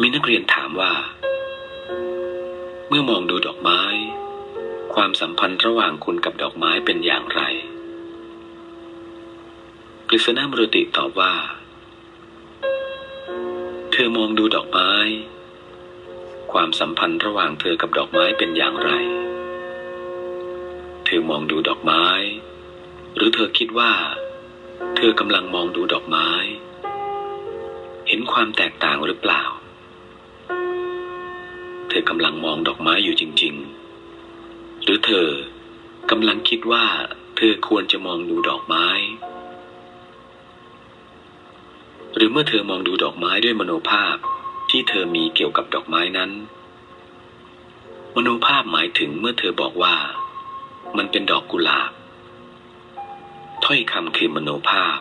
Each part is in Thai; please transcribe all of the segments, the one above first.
มีนักเรียนถามว่า เมื่อมองดูดอกไม้ ความสัมพันธ์ระหว่างคุณกับดอกไม้เป็นอย่างไร กฤษณามรติตอบว่า เธอมองดูดอกไม้ ความสัมพันธ์ระหว่างเธอกับดอกไม้เป็นอย่างไร เธอมองดูดอกไม้ หรือเธอคิดว่า เธอกำลังมองดูดอกไม้ เห็นความแตกต่างหรือเปล่า ธอกำลังมองดอกไม้อยู่จริง ๆ หรือเธอกำลังคิดว่า เธอควรจะมองดูดอกไม้ หรือเมื่อเธอมองดูดอกไม้ด้วยมโนภาพที่เธอมีเกี่ยวกับดอกไม้นั้น มโนภาพหมายถึงเมื่อเธอบอกว่า มันเป็นดอกกุหลาบ ถ้อยคำคือมโนภาพ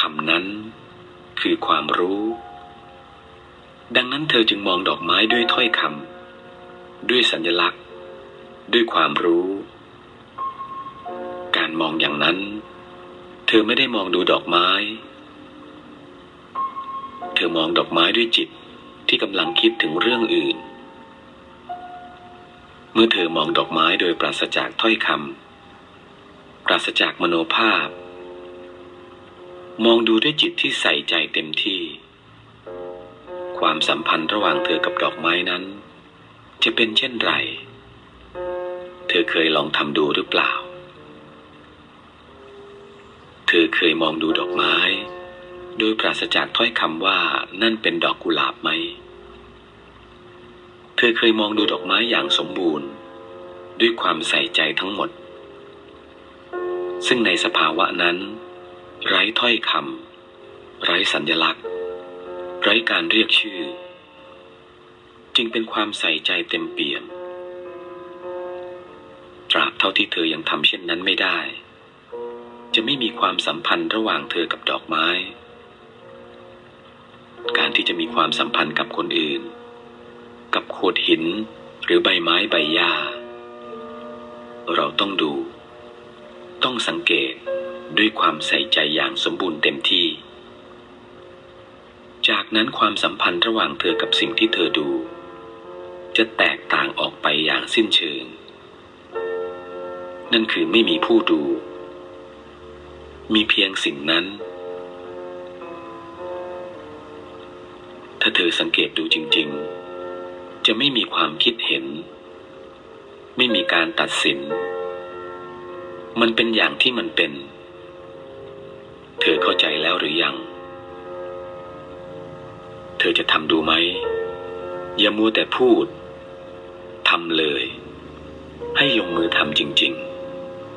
คำนั้นคือความรู้ ดังนั้นเธอจึงมองดอกไม้ด้วยถ้อยคำด้วยสัญลักษณ์ ด้วยความรู้ การมองอย่างนั้น เธอไม่ได้มองดูดอกไม้ เธอมองดอกไม้ด้วยจิตที่กำลังคิดถึงเรื่องอื่น เมื่อเธอมองดอกไม้โดยปราศจากถ้อยคำปราศจากมโนภาพ มองดูด้วยจิตที่ใส่ใจเต็มที่ ความสัมพันธ์ระหว่างเธอกับดอกไม้นั้น จะเป็นเช่นไร เธอเคยลองทำดูหรือเปล่า เธอเคยมองดูดอกไม้ โดยปราศจากถ้อยคำว่านั่นเป็นดอกกุหลาบไหม เธอเคยมองดูดอกไม้อย่างสมบูรณ์ ด้วยความใส่ใจทั้งหมด ซึ่งในสภาวะนั้น ไร้ถ้อยคำไร้สัญญลักษณ์ ไร้การเรียกชื่อ จึงเป็นความใส่ใจเต็มเปี่ยม ตราบเท่าที่เธอยังทำเช่นนั้นไม่ได้ จะไม่มีความสัมพันธ์ระหว่างเธอกับดอกไม้ การที่จะมีความสัมพันธ์กับคนอื่น กับโขดหินหรือใบไม้ใบหญ้า เราต้องดู ต้องสังเกตด้วยความใส่ใจอย่างสมบูรณ์เต็มที่ จากนั้นความสัมพันธ์ระหว่างเธอกับสิ่งที่เธอดู จะแตกต่างออกไปอย่างสิ้นเชิง นั่นคือไม่มีผู้ดู มีเพียงสิ่งนั้น ถ้าเธอสังเกตดูจริง ๆ จะไม่มีความคิดเห็น ไม่มีการตัดสิน มันเป็นอย่างที่มันเป็น เธอเข้าใจแล้วหรือยัง เธอจะทำดูไหม อย่ามัวแต่พูด ทำเลย ให้ลงมือทำจริง ๆ